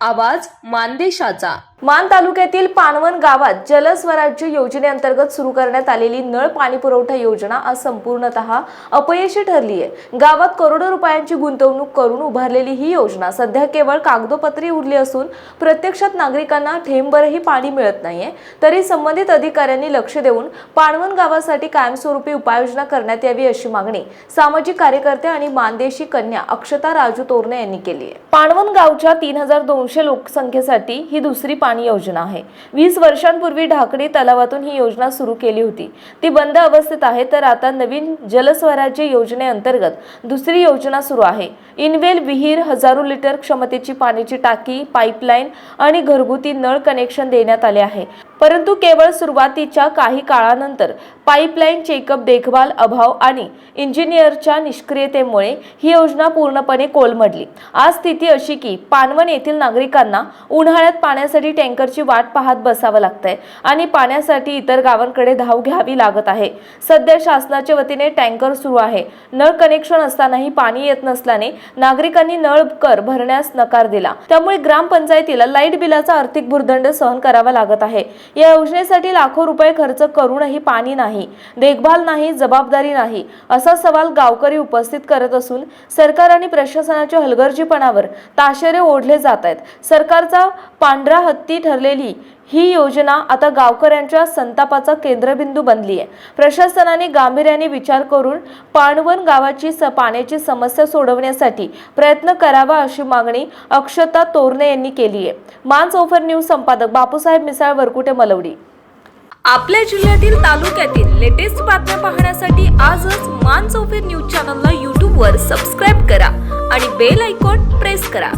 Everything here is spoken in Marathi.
आवाज मानदेशाचा. मान तालुक्यातील पानवन गावात जलस्वराज्य योजनेअंतर्गत सुरू करण्यात आलेली नळ पाणी पुरवठा योजना आज संपूर्णतः अपयशी ठरली आहे गावात करोडो रुपयांची गुंतवणूक करून उभारलेली ही योजना सध्या केवळ कागदोपत्री उरली असून प्रत्यक्षात नागरिकांना थेंबभरही पाणी मिळत नाहीये. तरी संबंधित अधिकाऱ्यांनी लक्ष देऊन पाणवन गावासाठी कायमस्वरूपी उपाययोजना करण्यात यावी अशी मागणी सामाजिक कार्यकर्ते आणि मानदेशी कन्या अक्षता राजू तोरणे यांनी केली आहे पाणवन गावच्या तीन हजार दोन दोनशे लोकसंख्येसाठी ही दुसरी पाणी योजना आहे. वीस वर्षांपूर्वी ढाकणी तलावातून ही योजना सुरू केली होती. ती बंद अवस्थेत आहे तर आता नवीन जलस्वराज्य योजनेअंतर्गत दुसरी योजना सुरू आहे. इनवेल विहीर हजारो लिटर क्षमतेची पाण्याची टाकी पाईपलाईन आणि घरगुती नळ कनेक्शन देण्यात आले आहे. परंतु केवळ सुरुवातीच्या काही काळानंतर पाईपलाईन चेकअप देखभाल अभाव आणि इंजिनियरच्या निष्क्रियतेमुळे ही योजना पूर्णपणे कोलमडली. आज स्थिती अशी की पानवण येथील नागरिकांना उन्हाळ्यात पाण्यासाठी टँकरची वाट पाहत बसावं लागतंय आणि पाण्यासाठी इतर गावांकडे धाव घ्यावी लागत आहे. सध्या शासनाच्या वतीने टँकर सुरू आहे. नळ कनेक्शन असतानाही पाणी येत नसल्याने नागरिकांनी नळ कर भरण्यास नकार दिला. त्यामुळे ग्रामपंचायतीला लाइट बिलाचा आर्थिक भुर्दंड सहन करावा लागत आहे. या योजनेसाठी लाखो रुपये खर्च करूनही पाणी नाही देखभाल नाही जबाबदारी नाही असा सवाल गावकरी उपस्थित करत असून सरकार आणि प्रशासनाच्या हलगर्जीपणावर ताशेरे ओढले जात आहेत. सरकारचा पांढरा हत्ती ठरलेली ही योजना आता गावकऱ्यांच्या संतापाचा केंद्रबिंदू बनली आहे प्रशासनाने गांभीर्याने विचार करून पाणवन गावाची स पाण्याची समस्या सोडवण्यासाठी प्रयत्न करावा अशी मागणी अक्षता तोरणे यांनी केली आहे मान ओफर न्यूज संपादक बापूसाहेब मिसाळ वरकुटे मलवडी. आपल्या जिल्ह्यातील तालुक्यातील लेटेस्ट बातम्या पाहण्यासाठी आजच मान ओफेर न्यूज चॅनलला यूट्यूबवर सबस्क्राईब करा आणि बेल आयकॉन प्रेस करा.